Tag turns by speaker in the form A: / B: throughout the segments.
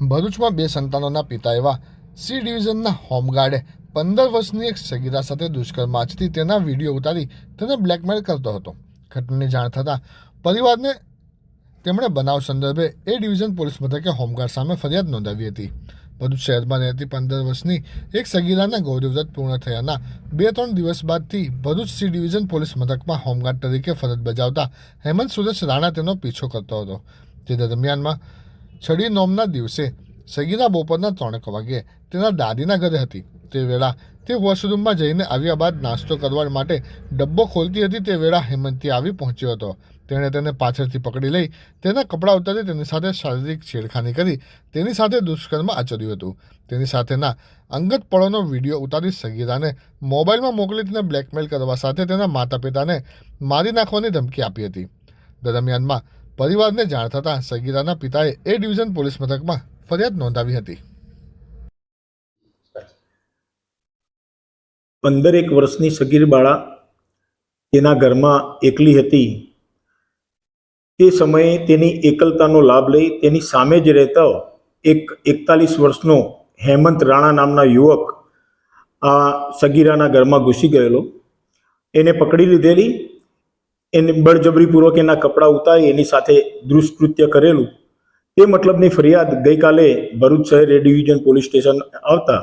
A: ભરૂચમાં બે સંતાનોના પિતા એવા સી ડિવિઝનના હોમગાર્ડે પંદર વર્ષની એક સગીરા સાથે દુષ્કર્મ આચતી તેના વીડિયો ઉતારી તેને બ્લેકમેલ કરતો હતો. ઘટનાની જાણ થતાં પરિવારને તેમણે બનાવ સંદર્ભે એ ડિવિઝન પોલીસ મથકે હોમગાર્ડ સામે ફરિયાદ નોંધાવી હતી. ભરૂચ શહેરમાં રહેતી પંદર વર્ષની એક સગીરાના ગૌરવવ્રત પૂર્ણ થયાના બે ત્રણ દિવસ બાદથી ભરૂચ સી ડિવિઝન પોલીસ મથકમાં હોમગાર્ડ તરીકે ફરજ બજાવતા હેમંત સુરેશ રાણા તેનો પીછો કરતો હતો. તે દરમિયાનમાં છડી નોમના દિવસે સગીરા બપોરના ત્રણેક વાગ્યે તેના દાદીના ઘરે હતી. તે વેળા તે વોશરૂમમાં જઈને આવ્યા બાદ નાસ્તો કરવા માટે ડબ્બો ખોલતી હતી તે વેળા હેમંતી આવી પહોંચ્યો હતો. તેણે તેને પાછળથી પકડી લઈ તેના કપડાં ઉતારી તેની સાથે શારીરિક છેડખાની કરી તેની સાથે દુષ્કર્મ આચર્યું હતું. તેની સાથેના અંગત પળોનો વીડિયો ઉતારી સગીરાને મોબાઈલમાં મોકલી તેને બ્લેકમેલ કરવા સાથે તેના માતા પિતાને મારી નાખવાની ધમકી આપી હતી. દરમિયાનમાં પરિવારને જાણ થતાં સગીરાના પિતાએ એ ડિવિઝન પોલીસ મથકમાં ફરિયાદ નોંધાવી હતી.
B: પંદર એક વર્ષની સગીર બાળા તેના ઘરમાં એકલી હતી. તે સમયે તેની એકલતાનો લાભ લઈ તેની સામે જ રહેતો એક એકતાલીસ વર્ષનો હેમંત રાણા નામના યુવક આ સગીરાના ઘરમાં ઘૂસી ગયેલો. એને પકડી લીધેલી એને બળજબરીપૂર્વક એના કપડાં ઉતારી, એની સાથે દુષ્કૃત્ય કરેલું. તે મતલબની ફરિયાદ ગઈકાલે ભરૂચ શહેર એ ડિવિઝન પોલીસ સ્ટેશન આવતા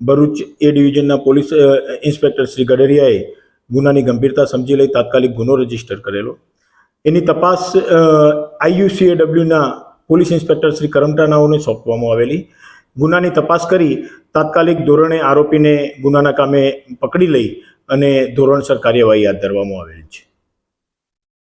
B: ભરૂચ એ ડિવિઝનના પોલીસ ઇન્સ્પેક્ટર શ્રી ગડરિયાએ ગુનાની ગંભીરતા સમજી લઈ તાત્કાલિક ગુનો રજિસ્ટર કરેલો. એની તપાસ આઈયુસીએડબ્લ્યુના પોલીસ ઇન્સ્પેક્ટર શ્રી કરમટાનાઓને સોંપવામાં આવેલી. ગુનાની તપાસ કરી તાત્કાલિક ધોરણે આરોપીને ગુનાના કામે પકડી લઈ અને ધોરણસર કાર્યવાહી હાથ ધરવામાં આવેલી છે.